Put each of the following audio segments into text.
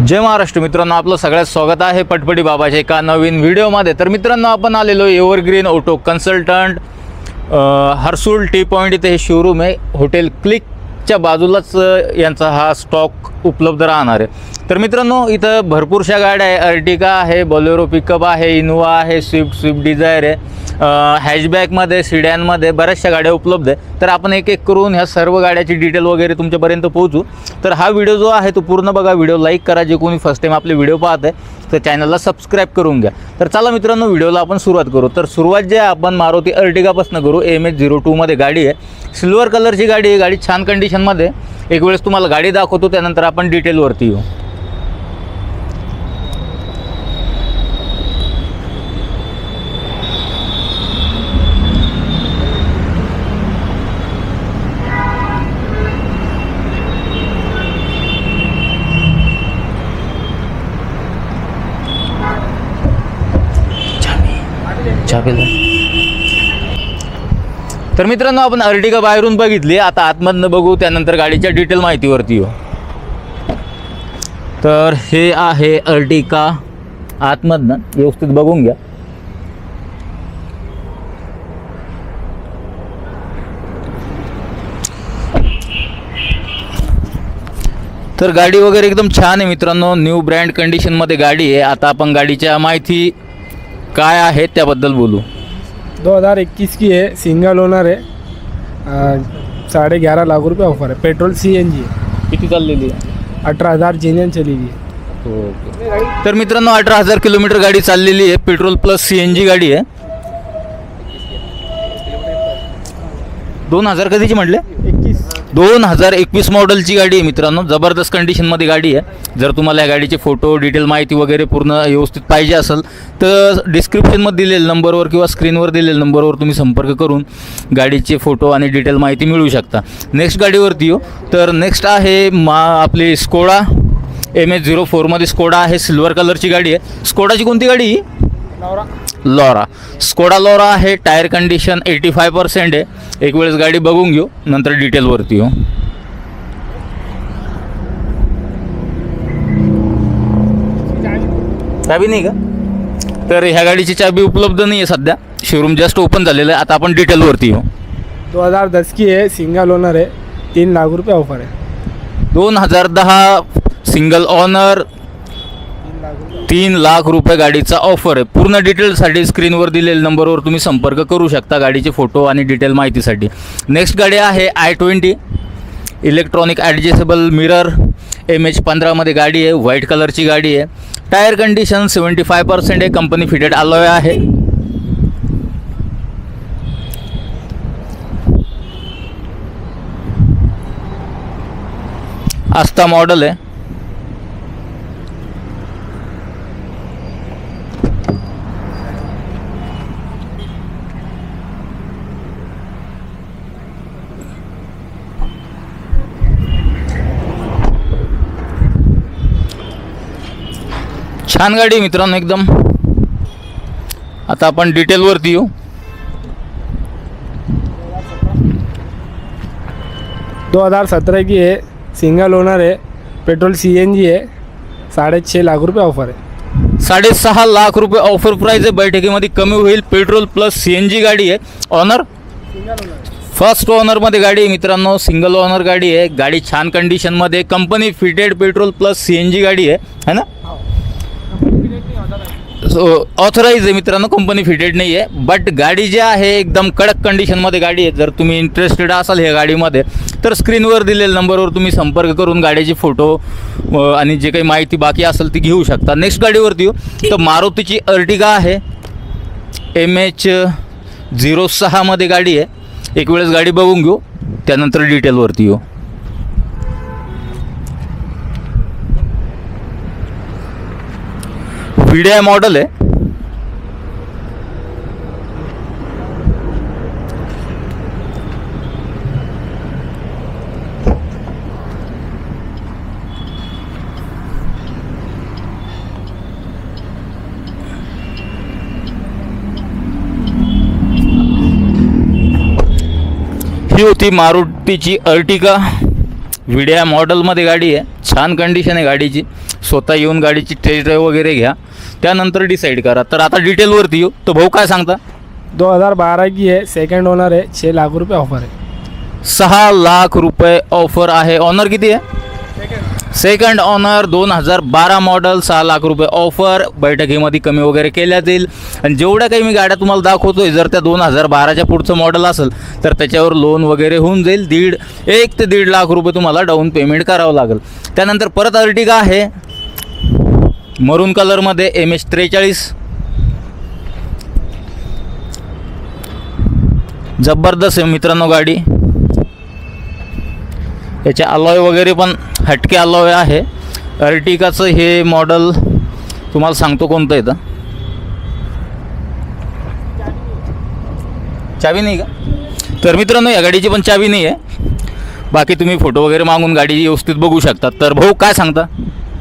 जय महाराष्ट्र. मित्रांनो आपलं सगळ्यात स्वागत आहे पटपटी बाबाच्या एका नवीन व्हिडिओमध्ये. तर मित्रांनो आपण आलेलो evergreen auto consultant Harsul T point इथे हे शोरूम आहे. हॉटेल क्लिकच्या बाजूलाच यांचा हा स्टॉक उपलब्ध राहणार आहे. तर मित्रांनो इथं भरपूरशा गाड्या आहे. अर्टिका आहे बॉलेरो पिकअप आहे इनोवा आहे स्विफ्ट स्विफ्ट डिझायर आहे. हॅशबॅकमध्ये सिडॅनमध्ये बऱ्याचशा गाड्या उपलब्ध आहे तर आपण एक एक करून ह्या सर्व गाड्याची डिटेल वगैरे तुमच्यापर्यंत पोहोचू. तर हा व्हिडिओ जो आहे तो पूर्ण बघा. व्हिडिओ लाईक करा. जे कोणी फर्स्ट टाईम आपले व्हिडिओ पाहत आहे तर चॅनलला सबस्क्राईब करून घ्या. तर चला मित्रांनो व्हिडिओला आपण सुरुवात करू. तर सुरुवात जे आपण मारुती अर्टिकापासून करू. एम एच झिरो टूमध्ये गाडी आहे. सिल्वर कलरची गाडी आहे. गाडी छान कंडिशनमध्ये एक वेळेस तुम्हाला गाडी दाखवतो. त्यानंतर आपण डिटेलवरती येऊ. चहा पिला? तर मित्रांनो आपण अर्टिगा बाहेरून बघितली. आता आतमधनं बघू त्यानंतर गाडीच्या डिटेल माहितीवरती येऊ. तर हे आहे अर्टिका आतमधनं. व्यवस्थित बघून घ्या. तर गाडी वगैरे एकदम छान आहे मित्रांनो. न्यू ब्रँड कंडिशनमध्ये गाडी आहे. आता आपण गाडीच्या माहिती काय आहे त्याबद्दल बोलू? 2021 की है सिंगल ओनर है आ, साढ़े ग्यारह लाख रुपए ऑफर है पेट्रोल सी एन जी किती चाललेली आहे? अठारह हज़ार जेन्यन चलेगी तर मित्रांनो अठरा हजार किलोमीटर गाडी चाललेली आहे. Petrol plus C N G गाडी आहे. दोन हजार कधीची म्हटले? दोन हजार एकवीस मॉडेलची गाडी आहे मित्रांनो. जबरदस्त कंडिशनमध्ये गाडी आहे. जर तुम्हाला या गाडीचे फोटो डिटेल माहिती वगैरे पूर्ण व्यवस्थित पाहिजे असेल तर डिस्क्रिप्शनमध्ये दिलेल्या नंबरवर किंवा स्क्रीनवर दिलेल्या नंबरवर तुम्ही संपर्क करून गाडीचे फोटो आणि डिटेल माहिती मिळवू शकता. नेक्स्ट गाडीवरती येऊ तर नेक्स्ट आहे मा आपली स्कोडा एम एच झिरो फोरमध्ये स्कोडा आहे सिल्वर कलरची गाडी आहे. स्कोडाची कोणती गाडी? ही लॉरा स्कोडा लॉरा आहे tyre condition eighty five percent आहे. एक वेळेस गाडी बघून घेऊ नंतर डिटेलवरती येऊ. चाबी नाही का? तर ह्या गाडीची चाबी उपलब्ध नाही आहे सध्या. शोरूम जस्ट ओपन झालेलं आहे. आता आपण डिटेलवरती येऊ. 2010 की है सिंगल ओनर है तीन लाख रुपए ऑफर है दोन हजार दहा सिंगल ऑनर तीन लाख रुपये गाडीचा ऑफर आहे. पूर्ण डिटेलसाठी स्क्रीनवर दिलेल्या नंबरवर तुम्ही संपर्क करू शकता गाडीचे फोटो आणि डिटेल माहितीसाठी. नेक्स्ट गाडी आहे I twenty electronic adjustable mirror M H पंधरामध्ये गाडी आहे व्हाईट कलरची गाडी आहे. Tyre condition seventy five percent आहे कंपनी फिटेड अलॉय आहे. आस्था मॉडल आहे. छान गाडी आहे मित्रांनो एकदम. आता आपण डिटेलवरती येऊ. दो हज़ार सत्रह की है सिंगल ओनर है पेट्रोल सी एन जी है साढ़े छः लाख रुपए ऑफर है साडेसहा लाख रुपये ऑफर प्राईज आहे. बैठकीमध्ये कमी होईल. Petrol plus C N G गाडी आहे. ऑनर फर्स्ट ओनरमध्ये गाडी आहे मित्रांनो. सिंगल ओनर गाडी आहे. गाडी छान कंडिशनमध्ये company fitted petrol plus C N G गाडी आहे. है ना? सो ऑथराईज आहे मित्रांनो कंपनी फिटेड नाही आहे बट गाडी जी आहे एकदम कडक कंडिशनमध्ये गाडी आहे. जर तुम्ही इंटरेस्टेड असाल ह्या गाडीमध्ये तर स्क्रीनवर दिलेल्या नंबरवर तुम्ही संपर्क करून गाडीचे फोटो आणि जे काही माहिती बाकी असेल ती घेऊ शकता. नेक्स्ट गाडीवरती येऊ. तर मारुतीची अर्टिगा आहे. एम एच झिरो सहामध्ये गाडी आहे. एक वेळेस गाडी बघून घेऊ. त्यानंतर डिटेलवरती येऊ. व्हिडिओ मॉडल आहे ही। होती मारुतीची अर्टिका व्हिडिया मॉडेलमध्ये गाडी आहे. छान कंडिशन आहे गाडीची. स्वतः येऊन गाडीची टेस्ट ड्राईव्ह वगैरे घ्या. त्यानंतर डिसाईड करा. तर आता डिटेलवरती येऊ. तर भाऊ काय सांगता? दो हज़ार बारह की है सेकंड ओनर है छः लाख रुपये ऑफर है सहा लाख रुपये ऑफर आहे. ऑनर किती आहे? सेकंड ऑनर दोन हजार बारा मॉडल सहा लाख रुपये ऑफर बैठकीमध्ये कमी वगैरे केल्या जाईल. आणि जेवढ्या काही मी गाड्या तुम्हाला दाखवतोय जर त्या दोन हजार बाराच्या पुढचं मॉडेल असेल तर त्याच्यावर लोन वगैरे होऊन जाईल. दीड एक ते दीड लाख रुपये तुम्हाला डाऊन पेमेंट करावं लागेल. त्यानंतर परत अर्टिगा आहे. मरून कलरमध्ये एम एच त्रेचाळीस. जबरदस्त आहे मित्रांनो गाडी. याचे अलॉय वगैरे पण हटके अलॉय आहे. अर्टिकाचं हे मॉडल तुम्हाला सांगतो कोणतं येतं चावी नाही का? तर मित्रांनो या गाडीची पण चावी नाही आहे बाकी तुम्ही फोटो वगैरे मागून गाडी व्यवस्थित बघू शकता तर भाऊ काय सांगता?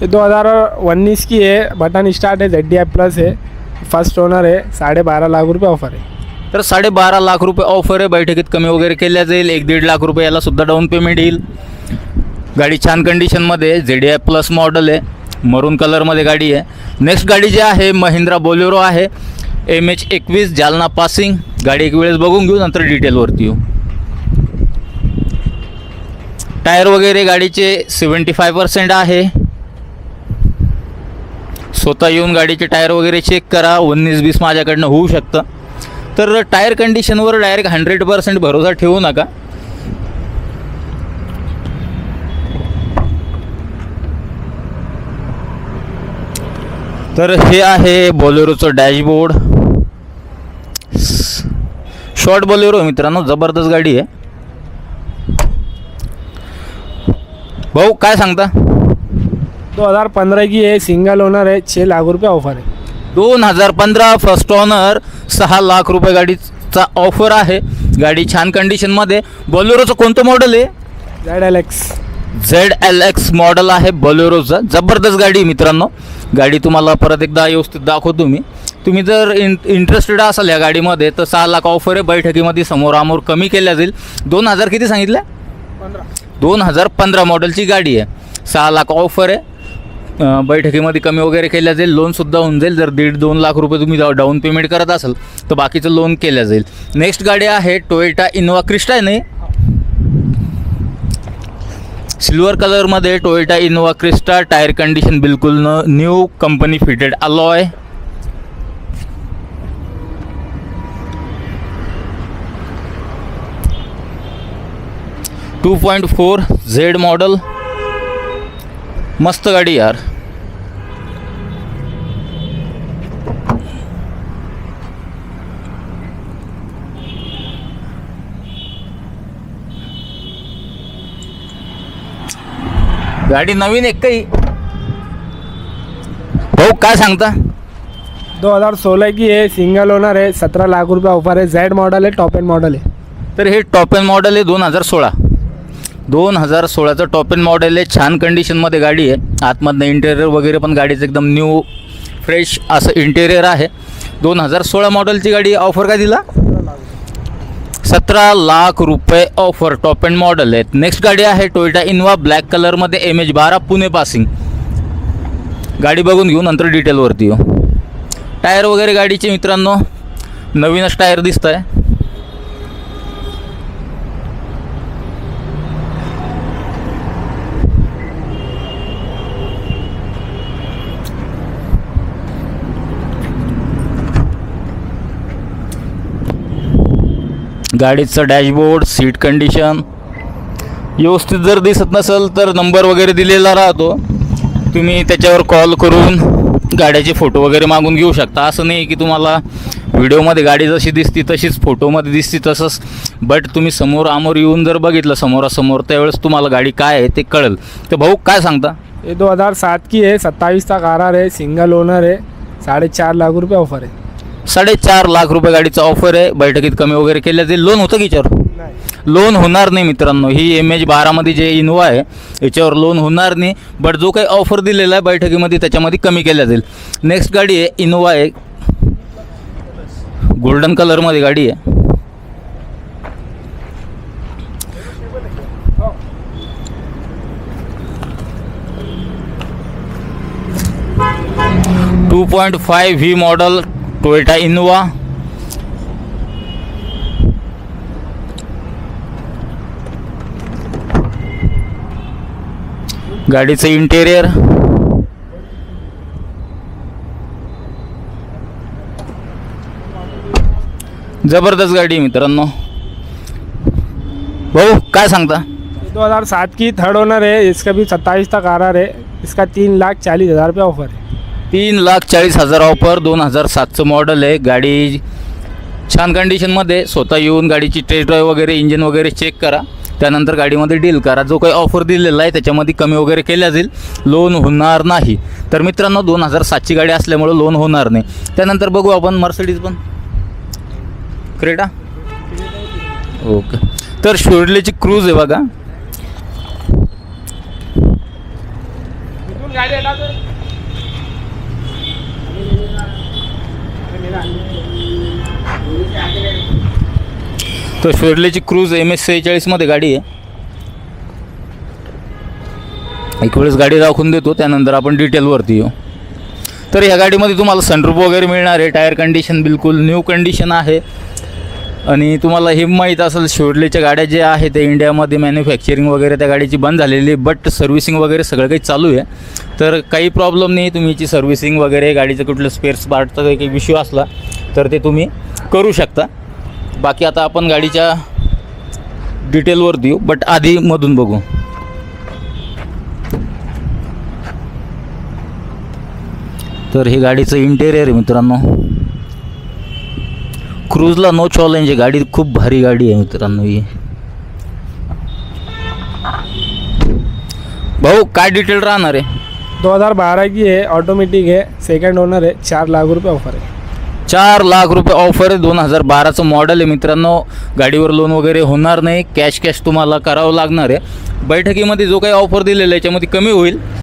ये दो हज़ार उन्नीस की है बटन स्टार्ट है जेड डी प्लस है फर्स्ट ओनर है साढ़े बारह लाख रुपये ऑफर है तर साडेबारा लाख रुपये ऑफर आहे. बैठकीत कमी वगैरे केल्या जाईल. एक दीड लाख रुपये याला सुद्धा डाऊन पेमेंट येईल. गाडी छान कंडिशनमध्ये जे डी आय प्लस मॉडल आहे. मरून कलरमध्ये गाडी आहे. नेक्स्ट गाडी जी आहे महिंद्रा बोलेरो आहे. एम एच एकवीस जालना पासिंग गाडी एक वेळेस बघून घेऊ नंतर डिटेलवरती येऊ. टायर वगैरे गाडीचे सेवन्टी फाय पर्सेंट आहे. स्वतः येऊन गाडीचे टायर वगैरे चेक करा. उन्नीस बीस माझ्याकडनं होऊ शकतं. तर टायर कंडिशनवर डायरेक्ट हंड्रेड पर्सेंट भरोसा ठेवू नका. तर हे आहे बोलेरोचं डॅशबोर्ड. शॉर्ट बोलेरो मित्रांनो जबरदस्त गाडी आहे. भाऊ काय सांगता? दो हज़ार पंद्रह की है सिंगल ओनर है छः लाख रुपये ऑफर है दोन हजार पंधरा फर्स्ट ऑनर सहा लाख रुपये गाडीचा ऑफर आहे. गाडी छान कंडिशनमध्ये बोलेरोचं कोणतं मॉडेल आहे? Z L X Z L X model आहे बोलेरोचं. जबरदस्त गाडी आहे मित्रांनो. गाडी तुम्हाला परत एकदा व्यवस्थित दाखवतो मी. तुम्ही जर इन इंटरेस्टेड असाल या गाडीमध्ये तर सहा लाख ऑफर आहे. बैठकीमध्ये समोरामोर कमी केल्या जाईल. दोन हजार किती सांगितलं? दोन हजार पंधरा मॉडेलची गाडी आहे. सहा लाख ऑफर आहे. बैठकीमध्ये कमी वगैरे केल्या जाईल. लोनसुद्धा होऊन जाईल. जर दीड दोन लाख रुपये तुम्ही डाऊन पेमेंट करत असाल तर बाकीचं लोन केलं जाईल. नेक्स्ट गाडी आहे टोयोटा इनोवा क्रिस्टा नाही सिल्वर कलरमध्ये Toyota Innova Crysta tyre condition बिलकुल न new company fitted alloy two point four Z model मस्त गाडी यार. गाडी नवीन एक काही? भाऊ काय सांगता? दो हज़ार सोलह की है सिंगल ओनर है सत्रह लाख रुपये ऑफर है जेड मॉडल है टॉप एंड मॉडल है तर हे टॉप एन मॉडेल आहे दोन हजार सोळा. दोन हजार सोळाचं टॉप एन मॉडेल आहे छान कंडिशनमध्ये गाडी आहे. आतमधनं इंटेरियर वगैरे पण गाडीचं एकदम न्यू फ्रेश असं इंटेरियर आहे. दोन हजार सोळा मॉडेलची गाडी ऑफर काय दिला? सतरा लाख रुपये ऑफर टॉप अँड मॉडेल आहेत. नेक्स्ट गाडी आहे टोयोटा इनवा ब्लॅक कलरमध्ये एम एच बारा पुणे पासिंग. गाडी बघून घेऊ नंतर डिटेलवरती येऊ. टायर वगैरे गाडीचे मित्रांनो नवीनच टायर दिसत आहे गाडीचं डॅशबोर्ड सीट कंडिशन. व्यवस्थित जर दिसत नसेल तर नंबर वगैरे दिलेला राहतो. तुम्ही त्याच्यावर कॉल करून गाड्याचे फोटो वगैरे मागून घेऊ शकता. असं नाही की तुम्हाला व्हिडिओमध्ये गाडी जशी दिसती तशीच फोटोमध्ये दिसती तसंच. बट तुम्ही समोर आमोर येऊन जर बघितलं समोरासमोर त्यावेळेस तुम्हाला गाडी काय आहे ते कळेल. तर भाऊ काय सांगता? ये दो हज़ार सात की है सत्ताईस तक आर आहे है सिंगल ओनर है साढ़े चार लाख रुपये ऑफर है साडेचार लाख रुपये गाडीचा ऑफर आहे. बैठकीत कमी वगैरे केल्या जाईल. लोन होतं की याच्यावर? लोन होणार नाही मित्रांनो. ही एम एच बारामध्ये जे इनोवा आहे याच्यावर लोन होणार नाही. बट जो काही ऑफर दिलेला आहे बैठकीमध्ये त्याच्यामध्ये कमी केल्या जाईल. नेक्स्ट गाडी आहे इनोवा आहे गोल्डन कलरमध्ये गाडी आहे. Point five V model Toyota Innova. गाडीचं इंटेरियर जबरदस्त गाडी मित्रांनो. भाऊ काय सांगता? दो हज़ार सात की थर्ड ओनर है इसका भी सत्ताईस तक आ रहा है. इसका तीन लाख चालीस हज़ार रुपये ऑफर है. तीन लाख चाळीस हजार ऑफर दोन हजार सातचं मॉडल आहे. गाडी छान कंडिशनमध्ये स्वतः येऊन गाडीची टेस्ट ड्राईव्ह वगैरे इंजिन वगैरे चेक करा. त्यानंतर गाडीमध्ये डील करा. जो काही ऑफर दिलेला आहे त्याच्यामध्ये कमी वगैरे केल्या जाईल. लोन होणार नाही. तर मित्रांनो दोन हजार सातची गाडी असल्यामुळं लोन होणार नाही. त्यानंतर बघू आपण मर्सिडीज पण. क्रेटा? ओके. तर शिर्डीची क्रूज आहे बघा गाड़ी हटा दो तर शिर्लेची क्रूज एम एस सेहेचाळीसमध्ये गाडी आहे. एक वेळेस गाडी दाखवून देतो त्यानंतर आपण डिटेलवरती येऊ. तर ह्या गाडीमध्ये तुम्हाला सनरूप वगैरे मिळणार आहे टायर कंडिशन बिलकुल न्यू कंडिशन आहे. आणि तुम्हाला हे माहीत असेल शिवडलेच्या गाड्या ज्या आहेत ते इंडियामध्ये मॅन्युफॅक्चरिंग वगैरे त्या गाडीची बंद झालेली आहे बट सर्व्हिसिंग वगैरे सगळं काही चालू आहे. तर काही प्रॉब्लेम नाही तुमची सर्व्हिसिंग वगैरे गाडीचं कुठलं स्पेअर्स पार्टचा काही काही इश्यू असला तर ते तुम्ही करू शकता. बाकी आता आपण गाडीच्या डिटेलवर देऊ बट आधी मधून बघू. तर हे गाडीचं इंटेरियर आहे मित्रांनो. क्रूजला नो चॉलेंज आहे. गाडी खूप भारी गाडी आहे मित्रांनो ही. भाऊ काय डिटेल राहणार आहे? दो हज़ार बारह की है ऑटोमेटिक है सेकंड ओनर है चार लाख रुपये ऑफर है। चार लाख रुपये ऑफर आहे दोन हजार बाराचं मॉडेल आहे मित्रांनो. गाडीवर लोन वगैरे होणार नाही कॅश कॅश तुम्हाला करावं लागणार आहे. बैठकीमध्ये जो काही ऑफर दिलेला आहे याच्यामध्ये कमी होईल.